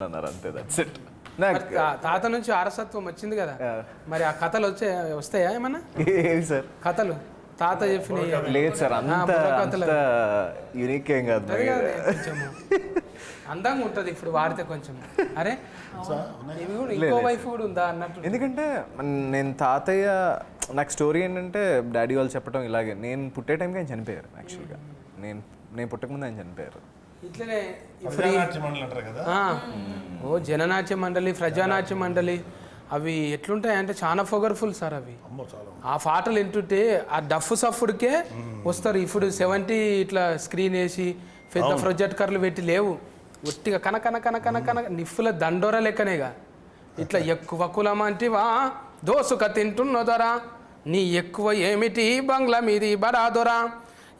అన్నారు అంతే that's it తాత నుంచి వారసత్వం వచ్చింది కదా. మరి ఆ కథలు వచ్చే వస్తాయా ఏమన్నా? ఏవి సార్? కథలు. తాత చెప్పిన లేదు సార్ అంత యూనిక్ ఏం కాదు అందంగా ఉంటది ఇప్పుడు వాడితే కొంచెం. అరే? ఇంకో వైఫ్ కూడా ఉందా అన్నట్టు ఎందుకంటే నేను తాతయ్య నాకు స్టోరీ ఏంటంటే డాడీ వాళ్ళు చెప్పడం ఇలాగే. నేను పుట్టే టైంకి ఆయన చనిపోయారు యాక్చువల్గా నేను నేను పుట్టకముందు ఆయన చనిపోయారు. ఇట్లనే ప్రజానాట్య మండలి అంటారు కదా? ఓ జననాట్య మండలి ప్రజానాట్య మండలి. అవి ఎట్లుంటాయి అంటే చాలా ఫొగర్ఫుల్ సార్ అవి. ఆ పాటలు వింటుంటే ఆ డఫ్ సఫుడికే వస్తారు. ఇప్పుడు సెవెంటీ ఇట్లా స్క్రీన్ వేసి పెద్ద ప్రొజెక్టర్లు పెట్టి లేవు. ఒట్టిగా కన కన కన కన కన నిప్పుల దండోర లెక్కనేగా. ఇట్లా ఎక్కువ కులం అంటివా దోసుక తింటున్నదొరా. నీ ఎక్కువ ఏమిటి బంగ్లా మీది బరాదొరా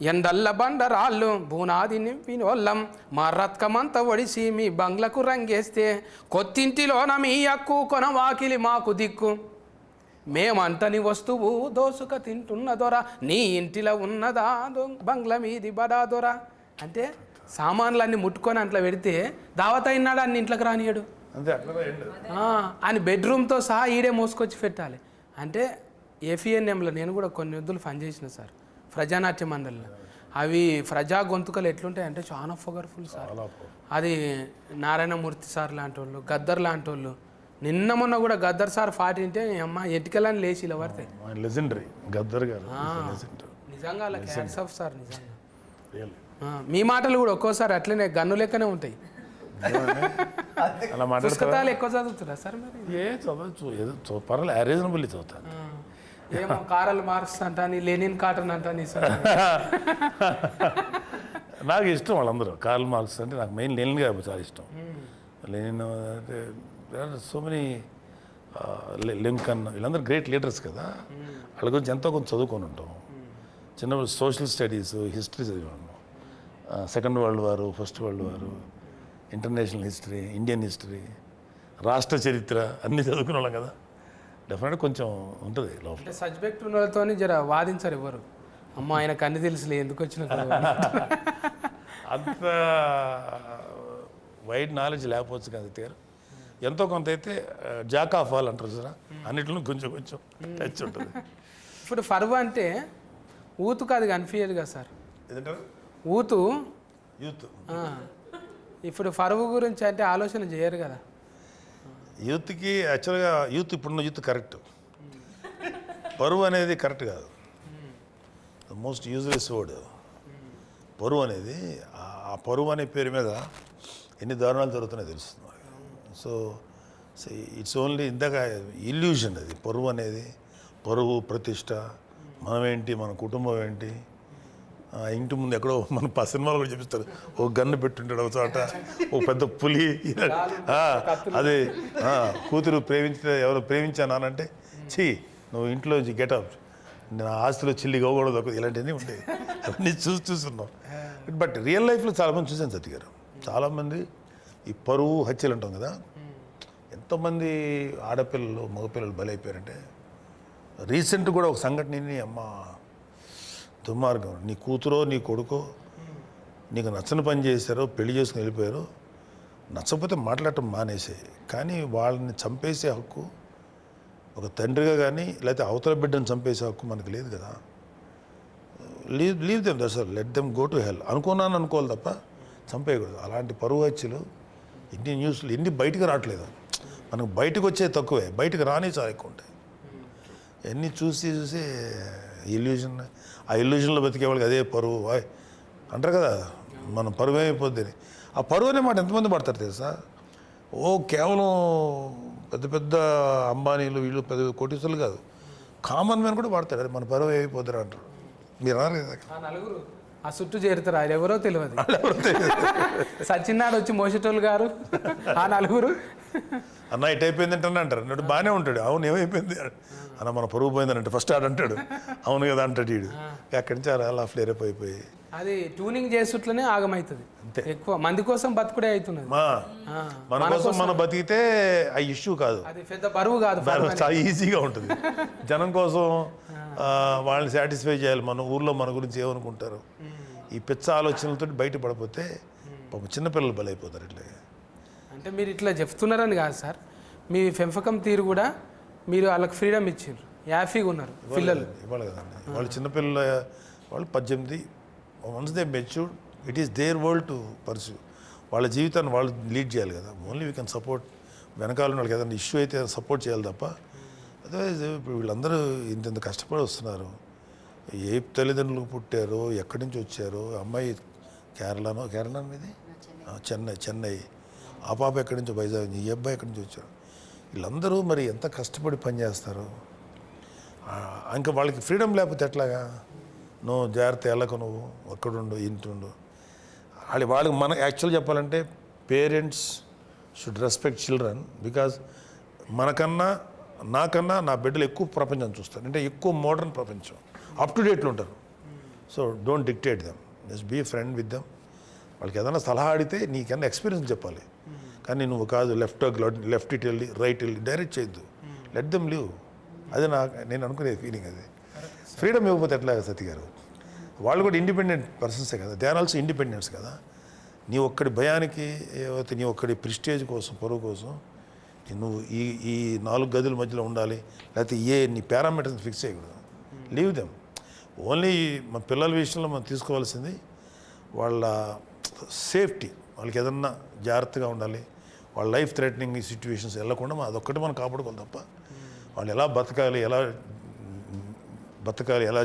ఎండల్ల బండరాళ్ళు బూనాది నింపినోళ్ళం. మా రత్కమంతా ఒడిసి మీ బంగ్లకు రంగేస్తే కొత్తింటిలోన మీ అక్కు కొన వాకిలి మాకు దిక్కు. మేమంటని వస్తువు దోసుక తింటున్న దొర నీ ఇంటిలో ఉన్నదా దొ- బంగ్లా మీది బడా దొర. అంటే సామాన్లన్నీ ముట్టుకొని అట్లా పెడితే దావత అయినాడు అన్ని ఇంట్లోకి రానియడు అని బెడ్రూమ్తో సహా ఈడే మోసుకొచ్చి పెట్టాలి. అంటే ఏఫిఎన్ఎంలో నేను కూడా కొన్ని వద్దులు పని చేసిన సార్. ప్రజానాట్య మండలిలో. అవి ప్రజా గొంతుకలు ఎట్లుంటాయి అంటే చాలా ఫొగర్ఫుల్ సార్. అది నారాయణమూర్తి సార్ లాంటి వాళ్ళు గద్దర్ లాంటి వాళ్ళు నిన్న మొన్న కూడా గద్దర్ సార్ పాట వింటే అమ్మ ఎటుకెళ్ళని లేచి ఇలా పడతాయి లెజెండరీ. గద్దర్ గారు నిజంగా అలా హ్యాట్స్ ఆఫ్ సార్ నిజంగా. మీ మాటలు కూడా ఒక్కోసారి అట్లనే గన్ను లెక్కనే ఉంటాయి. పుస్తకాలు ఎక్కువ చదువుతురా సార్ మరి? ఏ చదవచ్చు ఏదో పర్వాలేదు. రీజనబుల్ చదువుతాను. ఏమో కారల్ మార్క్స్ అంటాని లెనిన్ కాటన్ అంటాని సార్. నాకు ఇష్టం వాళ్ళందరూ. కార్ల్ మార్క్స్ అంటే నాకు మెయిన్ లెనిన్ గారు చాలా ఇష్టం. లెనిన్ అంటే సో మెనీ లింకన్ వీళ్ళందరూ గ్రేట్ లీడర్స్ కదా. వాళ్ళ గురించి ఎంతో కొంత చదువుకొని ఉంటాం. చిన్నప్పుడు సోషల్ స్టడీస్ హిస్టరీ చదివాను second world war first world war international history Indian history రాష్ట్ర చరిత్ర అన్నీ చదువుకునే వాళ్ళం కదా. డెఫినెట్గా కొంచెం ఉంటుంది లోపల. సబ్జెక్ట్ ఉన్న వాళ్ళతో జర వాదించరు ఎవరు. అమ్మ ఆయనకు అన్ని తెలుసులే ఎందుకు వచ్చిన? అంత వైడ్ నాలెడ్జ్ లేకపోవచ్చు కదా తీరు ఎంతో కొంత అయితే జాక్ ఆఫ్ ఆల్ అంటారు చూసారా? అన్నిట్లో కొంచెం కొంచెం టచ్ ఉంటుంది. ఇప్పుడు ఫర్వ్ అంటే ఊతుకు అది కనిపించదు కదా సార్. ఊతు. యూత్. ఇప్పుడు ఫరువు గురించి అంటే ఆలోచన చేయరు కదా. యూత్కి యాక్చువల్గా యూత్ ఇప్పుడున్న యూత్ కరెక్ట్. పరువు అనేది కరెక్ట్ కాదు. Most useless word. పరువు అనేది ఆ- పరువు అనే పేరు మీద ఎన్ని దారుణాలు జరుగుతున్నాయో తెలుస్తుంది సో ఇట్స్ ఓన్లీ ఇందాక ఇల్యూషన్ అది. పరువు అనేది పరువు ప్రతిష్ట మనమేంటి మన కుటుంబం ఏంటి ఇంటి ముందు ఎక్కడో మన ప సినిమాలు కూడా చూపిస్తారు. ఓ గన్ను పెట్టుంటాడు ఒక చోట. ఓ పెద్ద పులి. అది కూతురు ప్రేమించిన ఎవరు ప్రేమించానంటే ఛీ నువ్వు ఇంట్లో గెటప్ నా ఆస్తిలో చిల్లి గోగూడదు ఒక ఇలాంటివన్నీ ఉంటాయి అవన్నీ చూసి చూస్తున్నాం. బట్ రియల్ లైఫ్లో చాలామంది చూసాను సత్య గారు చాలామంది ఈ పరువు హత్యలు ఉంటాం కదా. ఎంతోమంది ఆడపిల్లలు మగపిల్లలు బలైపోయారంటే రీసెంట్ కూడా ఒక సంఘటనని అమ్మ దుర్మార్గం. నీ కూతురో నీ కొడుకో నీకు నచ్చని పని చేశారో పెళ్ళి చేసుకుని వెళ్ళిపోయారు నచ్చకపోతే మాట్లాడటం మానేసే. కానీ వాళ్ళని చంపేసే హక్కు ఒక తండ్రిగా కానీ లేకపోతే అవతల బిడ్డను చంపేసే హక్కు మనకు లేదు కదా. Leave leave them thus let them go to hell అనుకున్నాను అనుకోవాలి తప్ప చంపేయకూడదు. అలాంటి పరువు హత్యలు ఇన్ని న్యూస్లు ఎన్ని బయటకు రావట్లేదు. మనకు బయటకు వచ్చే తక్కువే. బయటకు రాని చాలా ఎక్కువ ఉంటాయి. ఎన్ని చూసి చూసి ఇల్యూజన్ ఆ ఇల్యూజన్లో బతికే వాళ్ళకి అదే పరువు వాయ్. అంటారు కదా మనం పరువు ఏమైపోద్ది అని. ఆ పరువు అనే మాట ఎంతమంది పడతారు తెలుసా? ఓ కేవలం పెద్ద పెద్ద అంబానీలు వీళ్ళు పెద్ద కోటీసులు కాదు. కామన్ మ్యాన్ కూడా వాడతారు అరే మన పరువు ఏమైపోతారు అంటారు. మీరు అన్నారు కదా ఆ చుట్టూ చేరుతారు. ఆయన ఎవరో తెలియదు. సచిన్నాడు వచ్చి మోసేటోళ్ళు గారు. ఆ నలుగురు. అన్న ఇటు అయిపోయింది అంటే అంటారు. అన్నాడు బాగానే ఉంటాడు. అవును ఏమైపోయింది? అన్న మన పరువు పోయిందని ఫస్ట్ ఆడు అంటాడు. అవును కదా అంటాడు వీడు అక్కడి నుంచి అలా ఫ్లేరప్ అయిపోయి. అది ట్యూనింగ్ చేసుట్లనే ఆగమవుతుంది ఎక్కువ మంది కోసం బతుకుడే అవుతున్నది. మన కోసం మనం బతికితే ఆ ఇష్యూ కాదు. అది పెద్ద బరువు కాదు చాలా ఈజీగా ఉంటుంది. జనం కోసం వాళ్ళని సాటిస్ఫై చేయాలి. మన ఊర్లో మన గురించి ఏమనుకుంటారు? ఈ పిచ్చ ఆలోచనలతో బయట పడిపోతే పాపం చిన్నపిల్లలు బలైపోతారు ఇట్లా. అంటే మీరు ఇట్లా చెప్తున్నారని కాదు సార్. మీ పెంపకం తీరు కూడా మీరు వాళ్ళకి ఫ్రీడమ్ ఇచ్చారు. హ్యాపీగా ఉన్నారు పిల్లలు. ఇవ్వాలి కదండి వాళ్ళు చిన్నపిల్లల వాళ్ళు పద్దెనిమిది once they matured it is their world to pursue వాళ్ళ జీవితాన్ని వాళ్ళు లీడ్ చేయాలి కదా. ఓన్లీ వీ కెన్ సపోర్ట్ వెనకాల వాళ్ళకి ఏదైనా ఇష్యూ అయితే సపోర్ట్ చేయాలి తప్ప అదర్వైజ్ ఇప్పుడు వీళ్ళందరూ ఇంత ఇంత కష్టపడి వస్తున్నారు. ఏ తల్లిదండ్రులు పుట్టారో ఎక్కడి నుంచి వచ్చారో అమ్మాయి కేరళనో కేరళ మీది? చెన్నై చెన్నై. ఆ పాప ఎక్కడి నుంచో? వైజాగ్ ఈ అబ్బాయి ఎక్కడి నుంచి వచ్చారు వీళ్ళందరూ మరి ఎంత కష్టపడి పనిచేస్తారు ఇంకా వాళ్ళకి ఫ్రీడమ్ లేకపోతే ఎట్లాగా? నువ్వు జాగ్రత్త వెళ్ళకు నువ్వు. ఒక్కడుండు ఇంటుండు వాళ్ళు వాళ్ళకి మన యాక్చువల్ చెప్పాలంటే parents should respect children because మనకన్నా నాకన్నా నా బిడ్డలు ఎక్కువ ప్రపంచం చూస్తారు. అంటే ఎక్కువ మోడర్న్ ప్రపంచం. అప్ టు డేట్లో ఉంటారు. So don't dictate them. Just be friend with them. వాళ్ళకి ఏదైనా సలహా అడిగితే నీకన్నా ఎక్స్పీరియన్స్ చెప్పాలి. కానీ నువ్వు కాదు లెఫ్ట్ లెఫ్ట్ ఇటు వెళ్ళి రైట్ వెళ్ళి డైరెక్ట్ చేయొద్దు. లెట్ దెమ్ లివ్ అది నా నేను అనుకునే ఫీలింగ్ అది. ఫ్రీడమ్ ఇవ్వకపోతే ఎట్లా సతీ గారు? వాళ్ళు కూడా ఇండిపెండెంట్ పర్సన్సే కదా. దే ఆర్ ఆల్సో ఇండిపెండెన్స్ కదా. నీ ఒక్కడి భయానికి నీ ఒక్కడి ప్రిస్టేజ్ కోసం పరువు కోసం నువ్వు ఈ ఈ నాలుగు గదుల మధ్యలో ఉండాలి. లేకపోతే ఏ నీ పారామీటర్స్ ఫిక్స్ చేయకూడదు. లీవ్ దెమ్ ఓన్లీ మన పిల్లల విషయంలో మనం తీసుకోవాల్సింది వాళ్ళ సేఫ్టీ వాళ్ళకి ఏదన్నా జాగ్రత్తగా ఉండాలి వాళ్ళ లైఫ్ థ్రెటనింగ్ సిచ్యువేషన్స్ వెళ్ళకుండా అదొక్కటి మనం కాపాడుకోవాలి తప్ప వాళ్ళు ఎలా బతకాలి ఎలా బతకాలి ఎలా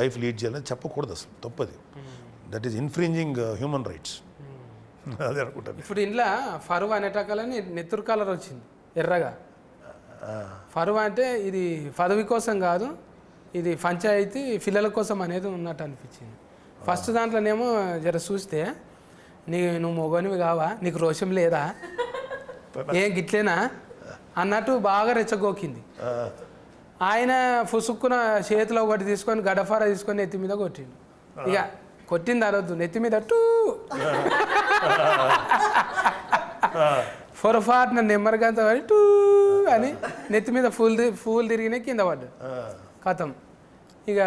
లైఫ్ లీడ్ చేయాలని చెప్పకూడదు అసలు తప్పది. That is infringing human rights అదే అనుకుంటాను. ఇప్పుడు ఇంట్లో ఫరువా అనేటకాలని నెత్తురు కలర్ వచ్చింది ఎర్రగా. ఫరువా అంటే ఇది పదవి కోసం కాదు ఇది పంచాయతీ పిల్లల కోసం అనేది ఉన్నట్టు అనిపించింది. ఫస్ట్ దాంట్లోనేమో జర చూస్తే నీ నువ్వు మొగనివి కావా? నీకు రోషం లేదా? ఏం గిట్లేనా? అన్నట్టు బాగా రెచ్చగోకింది. ఆయన ఫుసుక్కున చేతిలో ఒకటి తీసుకొని గడఫార తీసుకొని నెత్తి మీద కొట్టిండు. ఇక కొట్టింది అరవద్దు నెత్తి మీద టూ. పొరపాటున నెమ్మరిగంత పడి టూ అని నెత్తి మీద ఫూల్ ఫూల్ తిరిగిన కింద పడ్డాడు. కథం. ఇక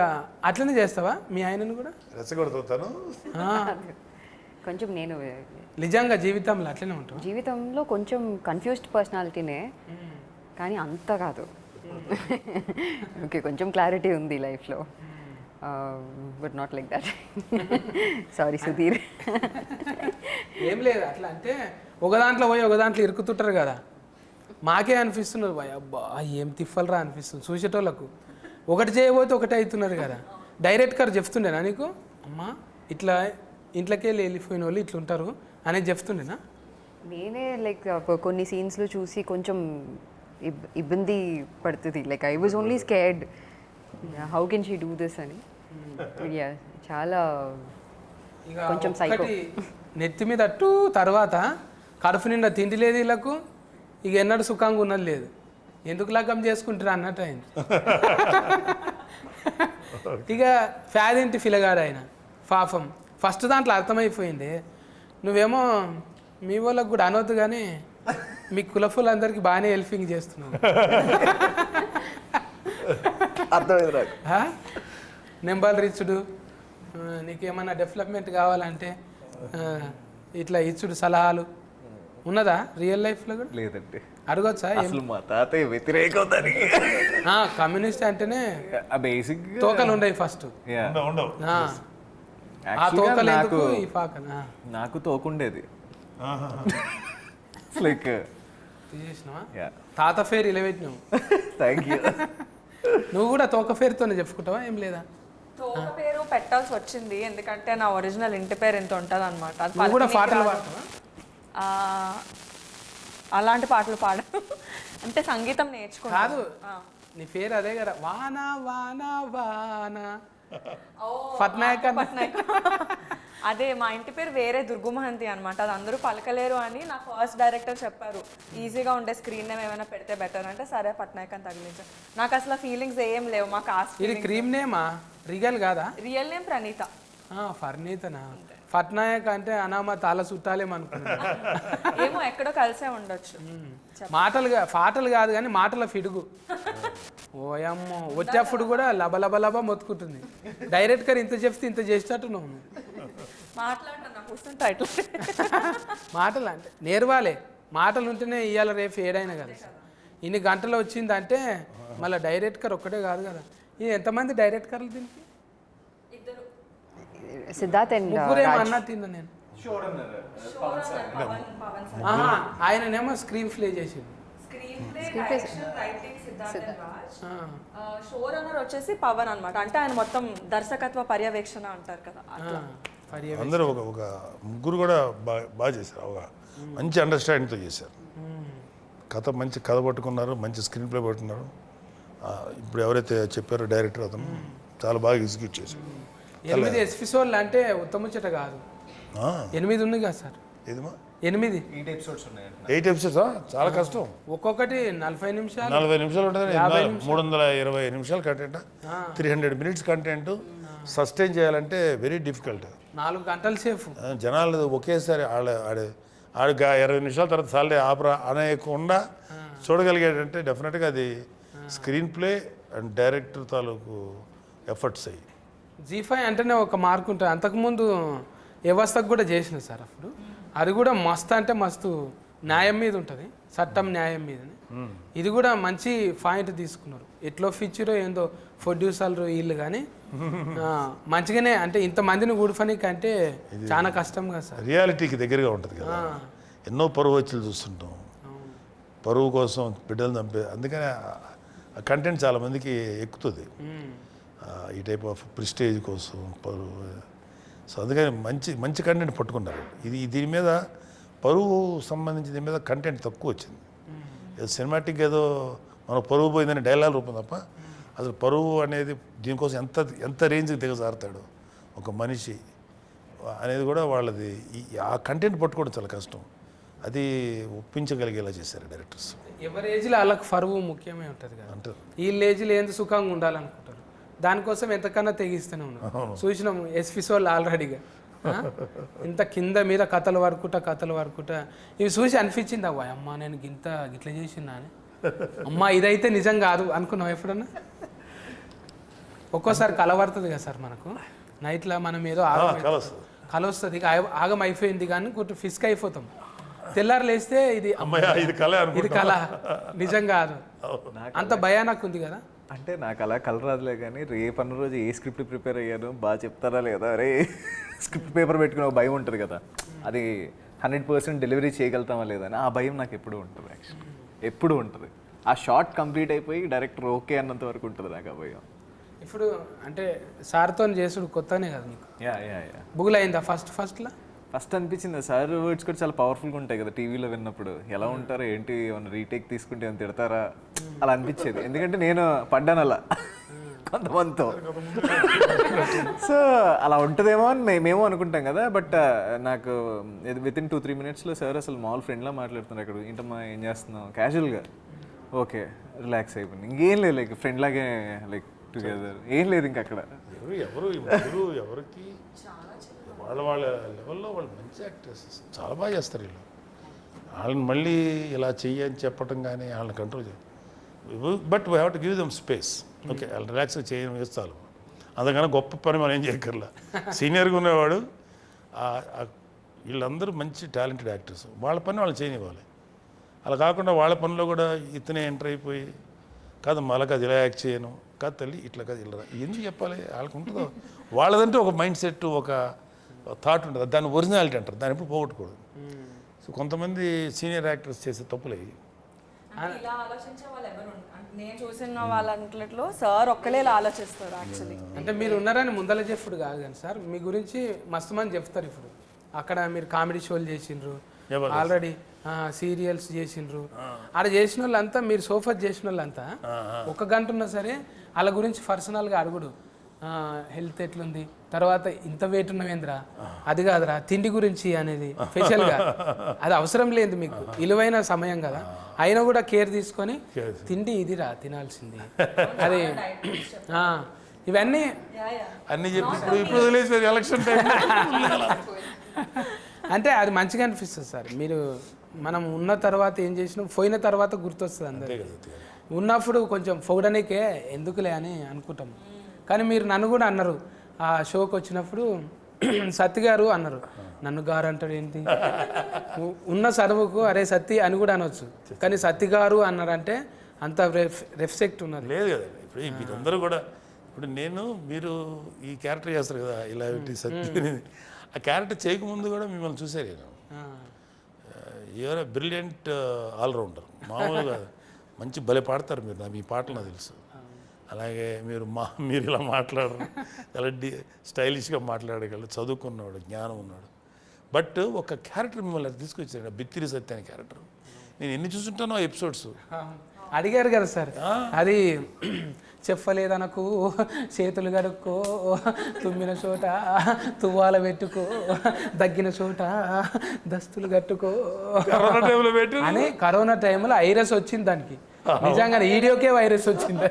అట్లనే చేస్తావా మీ ఆయనను కూడా? రెచ్చగొడుతాను ఆ, కొంచెం నేను నిజంగా జీవితంలో అట్లనే ఉంటాం జీవితంలో కొంచెం కన్ఫ్యూజ్డ్ పర్సనాలిటీనే కానీ అంత కాదు. ఓకే కొంచెం క్లారిటీ ఉంది లైఫ్లో. But not like that sorry Sudheer. ఏం లేదు అట్లా అంటే ఒక దాంట్లో పోయి ఒక దాంట్లో ఇరుకుతుంటారు కదా. మాకే అనిపిస్తున్నారు భయ అబ్బా ఏం తిప్పలరా అనిపిస్తుంది చూసేటోళ్ళకు. ఒకటి చేయబోతే ఒకటి అవుతున్నారు కదా. డైరెక్ట్ గారు చెప్తుండేనా నీకు? అమ్మా ఇట్లా ఇంట్లోకి వెళ్ళి వెళ్ళిపోయిన వాళ్ళు ఇట్లా ఉంటారు అనేది చెప్తుండేనా? నేనే లైక్ కొన్ని సీన్స్లో చూసి కొంచెం ఇబ్- ఇబ్బంది పడుతుంది. Like I was only scared how can she do this అని. యా చాలా ఇక కొంచెం. ఒక్కటి నెత్తి మీద అట్టు తర్వాత కడుపు నిండా తిండి లేదు వీళ్ళకు ఇక ఎన్నడూ సుఖంగా ఉన్నది లేదు. ఎందుకు లగ్గం చేసుకుంటారు అన్నట్టు అయింది ఇక ఫ్యాదింటి ఫిలగాడు ఆయన? పాపం. ఫస్ట్ దాంట్లో అర్థమైపోయింది. నువ్వేమో మీ వాళ్ళకు కూడా అనవద్దు కానీ మీ కులఫులందరికీ బాగానే హెల్పింగ్ చేస్తున్నావు. అర్థమైంది నాకు. రిచ్చుడు ఆ, నీకేమన్నా డెవలప్మెంట్ కావాలంటే ఇట్లా ఇచ్చుడు సలహాలు. ఉన్నదా రియల్ లైఫ్లో కూడా? లేదండి. అడగొచ్చా? అసలు మా తాతయ్య వ్యతిరేకం దానికి. ఆ, కమ్యూనిస్ట్ అంటేనే బేసిక్ తోకలు ఉండవు ఫస్ట్. ఉండవు నాకు నాకు తోకుండేది. లైక్ తాత ఫేర్ ఇలా పెట్టినావు. థ్యాంక్ యూ నువ్వు కూడా తోక ఫేర్తోనే చెప్పుకుంటావా? ఏం లేదా? తోక పేరు పెట్టాల్సి వచ్చింది. ఎందుకంటే నా ఒరిజినల్ ఇంటి పేరు ఎంత ఉంటుంది అనమాట నువ్వు కూడా పాటలు పాడతావా? అలాంటి పాటలు పాడ అంటే సంగీతం నేర్చుకున్నా కాదు. నీ పేరు అదే కదా. వాన వాన వాన. పట్నాయక్ అన్న పట్నాయక్ అదే మా ఇంటి పేరు వేరే దుర్గుమహంతి అనమాట అది అందరూ పలకలేరు అని నా ఫస్ట్ డైరెక్టర్ చెప్పారు. ఈజీగా ఉండే స్క్రీన్ నేమ్ ఏమైనా పెడితే బెటర్ అంటే సరే పట్నాయక్ అని తగిలించాను నాకు అసలు ఫీలింగ్స్ ఏం లేవు మా కాస్ట్ ఇది క్రీమ్ నేమా? రిగల్ కాదా? Real name Praneetha. ఆ, ఫర్నీతనా? పట్నాయక్ అంటే అనామ తాళ చుట్టాలేమనుకున్నా ఏమో ఎక్కడో కలిసే ఉండొచ్చు. మాటలు పాటలు కాదు కానీ మాటల ఫిడుగు. ఓయమ్మో వచ్చేప్పుడు కూడా లబ లబ లబ మొత్తుకుంటుంది. డైరెక్ట్గా ఇంత చెప్తే ఇంత చేసేటట్టు నువ్వు. మాటలు అంటే నేర్వాలే. మాటలు ఉంటేనే ఇవాళ రేపు ఏడైనా కదా. ఇన్ని గంటలు వచ్చిందంటే మళ్ళీ డైరెక్టర్ ఒక్కటే కాదు కదా. ఇది ఎంతమంది డైరెక్టర్లు దీనికి? సిద్ధార్థ్ తిన్నా నేను. ఆహా, ఆయననేమో స్క్రీన్ ప్లే చేసిండు. షో రన్నర్ వచ్చేసి పవన్ అన్నమాట. అంటే ఆయన మొత్తం దర్శకత్వ పర్యవేక్షణ అంటారు కదా అట్లా. అందరూ ఒక ఒక ముగ్గురు కూడా బాగా బాగా చేశారు ఒక మంచి అండర్స్టాండింగ్తో చేశారు. కథ మంచి కథ పట్టుకున్నారు మంచి స్క్రీన్ ప్లే పట్టుకున్నారు. ఆ, ఇప్పుడు ఎవరైతే చెప్పారో డైరెక్టర్ అతను చాలా బాగా ఎగ్జిక్యూట్ చేశారు. ఎనిమిది ఎస్పిసోడ్లు అంటే ఉత్తముచ్చట కాదు. ఆ, ఎనిమిది ఉంది కదా సార్. ఏదిమా ఎనిమిది. ఎయిట్ ఎపిసోడ్స్ ఎయిట్ ఎపిసోడ్స్ చాలా కష్టం. ఒక్కొక్కటి నలభై నిమిషాలు నలభై నిమిషాలు ఉంటుంది. మూడు వందల ఇరవై నిమిషాలు content three hundred minutes content sustain చేయాలంటే వెరీ డిఫికల్ట్ నాలుగు గంటల సేపు జనాలు ఒకేసారి ఆడ ఆడ ఆడ గా- ఇరవై నిమిషాల తర్వాత సాలే ఆపరా అనేయకుండా చూడగలిగేటంటే డెఫినెట్గా అది స్క్రీన్ ప్లే అండ్ డైరెక్టర్ తాలూకు ఎఫర్ట్స్ అయ్యి జీ ఫైవ్ అంటేనే ఒక మార్క్ ఉంటుంది. అంతకుముందు వ్యవస్థకు కూడా చేసిన సార్ అప్పుడు. అది కూడా మస్తు అంటే మస్తు న్యాయం మీద ఉంటుంది చట్టం న్యాయం మీదని. ఇది కూడా మంచి పాయింట్ తీసుకున్నారు. ఎట్లో ఫీచరో ఏందో ప్రొడ్యూసర్లు వీళ్ళు కానీ మంచిగానే అంటే ఇంతమందిని కూడిపనికి అంటే చాలా కష్టం కదా సార్. రియాలిటీకి దగ్గరగా ఉంటుంది కదా. ఎన్నో పరువు వచ్చులు చూస్తుంటాం. పరువు కోసం బిడ్డలు చంపే అందుకనే కంటెంట్ చాలా మందికి ఎక్కుతుంది. ఈ టైప్ ఆఫ్ ప్రిస్టేజ్ కోసం పరువు సో అందుకని మంచి మంచి కంటెంట్ పట్టుకున్నారు. ఇది దీని మీద పరువు సంబంధించి దీని మీద కంటెంట్ తక్కువ వచ్చింది. ఏదో సినిమాటిక్ ఏదో మన పరువు పోయిందని డైలాగ్ రూపం తప్ప అసలు పరువు అనేది దీనికోసం ఎంత ఎంత రేంజ్కి దిగజారుతాడు ఒక మనిషి అనేది కూడా వాళ్ళది ఆ కంటెంట్ పట్టుకోవడం చాలా కష్టం. అది ఒప్పించగలిగేలా చేశారు డైరెక్టర్స్ ఎవరి ఏజ్లో వాళ్ళకి ఫరువు ముఖ్యమే ఉంటుంది కదా. అంటారు వీళ్ళ ఏజ్లో ఏంది సుఖంగా ఉండాలనుకుంటారు? దానికోసం ఎంతకన్నా తెగిస్తూనే ఉన్నాం. చూసినాము ఎస్పిసోల్ ఆల్రెడీగా ఆ? ఇంత కింద మీద కథలు వరకుట కథలు వరకుట. ఇవి చూసి అనిపించింది అవ్వ అమ్మ నేను గింత గిట్ల చేసిందా అని. అమ్మ ఇదైతే నిజం కాదు అనుకున్నావు ఎప్పుడన్నా? ఒక్కోసారి కలవడుతుంది కదా సార్ మనకు. నైట్లో మనం ఏదో కల వస్తుంది. ఇక ఆగ- అయిపోయింది కానీ కొంచెం ఫిస్క్ అయిపోతాం. తెల్లారు లేస్తే ఇది ఇది కళ ఇది కళ నిజం కాదు. అంత భయానక్ ఉంది కదా. అంటే నాకు అలా కలర్ రాదులే కానీ రేపు అన్న రోజు ఏ స్క్రిప్ట్ ప్రిపేర్ అయ్యాను? బాగా చెప్తారా లేదా? అరే స్క్రిప్ట్ పేపర్ పెట్టుకుని ఒక భయం ఉంటుంది కదా. అది హండ్రెడ్ పర్సెంట్ డెలివరీ చేయగలుగుతామా లేదా అని ఆ భయం నాకు ఎప్పుడూ ఉంటుంది యాక్చువల్లీ ఎప్పుడూ ఉంటుంది. ఆ షార్ట్ కంప్లీట్ అయిపోయి డైరెక్టర్ ఓకే అన్నంత వరకు ఉంటుంది నాకు ఆ భయం. ఇప్పుడు అంటే సార్తో చేసుడు కొత్తనే కదా నీకు? Yeah yeah yeah. బుగులు అయిందా ఫస్ట్ ఫస్ట్లో? ఫస్ట్ అనిపించింది. సార్ వర్డ్స్ కూడా చాలా పవర్ఫుల్గా ఉంటాయి కదా టీవీలో విన్నప్పుడు. ఎలా ఉంటారో? ఏంటి? ఏమైనా రీటేక్ తీసుకుంటే ఏమైనా తిడతారా? అలా అనిపించేది. ఎందుకంటే నేను పడ్డాను అలా. కొంతమందితో. సో అలా ఉంటుందేమో అని మే- మేము అనుకుంటాం కదా. బట్ నాకు విత్ ఇన్ టూ త్రీ మినిట్స్లో సార్ అసలు మామూలు ఫ్రెండ్లా మాట్లాడుతున్నారు అక్కడ. ఏంటమ్మా ఏం చేస్తున్నాం క్యాజువల్గా ఓకే రిలాక్స్ అయిపోయింది. ఇంకేం లేదు లైక్ ఫ్రెండ్ లాగే లైక్ టుగెదర్ ఏం లేదు ఇంక అక్కడ. ఎవరు ఎవరు ఎవరికి? వాళ్ళ వాళ్ళ లెవెల్లో వాళ్ళు మంచి యాక్టర్స్ చాలా బాగా చేస్తారు వీళ్ళు. వాళ్ళని మళ్ళీ ఇలా చెయ్యి అని చెప్పడం కానీ వాళ్ళని కంట్రోల్ చేయాలి but we have to give them space okay వాళ్ళు రిలాక్స్ చేయడం వేస్తాలు అందుకని గొప్ప పని మనం ఏం చేయక్కర్లా. సీనియర్గా ఉన్నవాడు వీళ్ళందరూ మంచి టాలెంటెడ్ యాక్టర్స్ వాళ్ళ పని వాళ్ళు చేయనివ్వాలి. అలా కాకుండా వాళ్ళ పనిలో కూడా ఇతనే ఎంటర్ అయిపోయి కాదు మళ్ళీ అది ఇలా యాక్ట్ చేయను. కాదు తల్లి ఇట్లా కాదు ఇలా రా. ఎందుకు చెప్పాలి? వాళ్ళకి ఉంటుందో. వాళ్ళదంటే ఒక మైండ్ సెట్ ఒక థాట్ ఉంటుంది. దాన్ని ఒరిజినాలిటీ అంటారు. దాన్ని ఎప్పుడు పోగొట్టకూడదు. సో కొంతమంది సీనియర్ యాక్టర్స్ చేసే తప్పులు. అంటే నేను చూసిన వాళ్ళంట్లో సార్ ఒక్కలే ఆలోచిస్తారు యాక్చువల్లీ అంటే మీరు ఉన్నారని ముందల చెప్పుడు కాదు కానీ సార్ మీ గురించి మస్తు మంది చెప్తారు ఇప్పుడు. అక్కడ మీరు కామెడీ షోలు చేసిండ్రు. ఎవరు? ఆల్రెడీ సీరియల్స్ చేసిండ్రు. ఆడ చేసిన వాళ్ళంతా మీరు సోఫా చేసిన వాళ్ళంతా ఒక గంట ఉన్నా సరే వాళ్ళ గురించి పర్సనల్గా అడుగుడు. హెల్త్ ఎట్లుంది? తర్వాత ఇంత వెయిట్ ఉన్నవేంద్రా? అది కాదురా తిండి గురించి అనేది స్పెషల్గా. అది అవసరం లేదు మీకు. విలువైన సమయం కదా. అయినా కూడా కేర్ తీసుకొని తిండి ఇదిరా తినాల్సింది. అది ఆ, ఇవన్నీ అన్నీ చెప్పి ఇప్పుడు ఇప్పుడు వదిలేసారు ఎలక్షన్ టైం అంటే అది మంచిగా అనిపిస్తుంది సార్. మీరు మనం ఉన్న తర్వాత ఏం చేసినాం? పోయిన తర్వాత గుర్తొస్తుంది అందరికి. ఉన్నప్పుడు కొంచెం పొగడనికే ఎందుకులే అని అనుకుంటాం. కానీ మీరు నన్ను కూడా అన్నారు. ఆ షోకి వచ్చినప్పుడు సత్తి గారు అన్నారు. నన్ను గారు అంటాడు ఏంటి ఉన్న చదువుకు అరే సత్తి అని కూడా అనొచ్చు. కానీ సత్తి గారు అన్నారంటే అంత రెస్పెక్ట్ ఉన్నది. లేదు కదా. ఇప్పుడు మీరందరూ కూడా ఇప్పుడు నేను మీరు ఈ క్యారెక్టర్ చేస్తారు కదా ఇలా అనేది. ఆ క్యారెక్టర్ చేయకముందు కూడా మిమ్మల్ని చూసాను నేను యూఆర్ యూఆర్ బ్రిలియంట్ ఆల్రౌండర్. మామూలుగా మంచి భలే పాడతారు మీరు నా- మీ పాటలు నాకు తెలుసు. అలాగే మీరు మా మీరు ఇలా మాట్లాడరు. చాలా డి స్టైలిష్గా మాట్లాడగలరు. చదువుకున్నవాడు జ్ఞానం ఉన్నాడు. బట్ ఒక క్యారెక్టర్ మిమ్మల్ని అది తీసుకొచ్చారు బిత్తిరి సత్య అనే క్యారెక్టర్. నేను ఎన్ని చూసుంటానో ఎపిసోడ్స్. అడిగారు కదా సార్. అది చెప్పలేదనకు చేతులు గడుక్కో తుమ్మిన చోట తువ్వాల పెట్టుకో దగ్గిన చోట దస్తులు కట్టుకో. కరోనా టైంలో పెట్టి అని కరోనా టైంలో వైరస్ వచ్చింది దానికి. నిజంగా వీడియోకే వైరస్ వచ్చింది.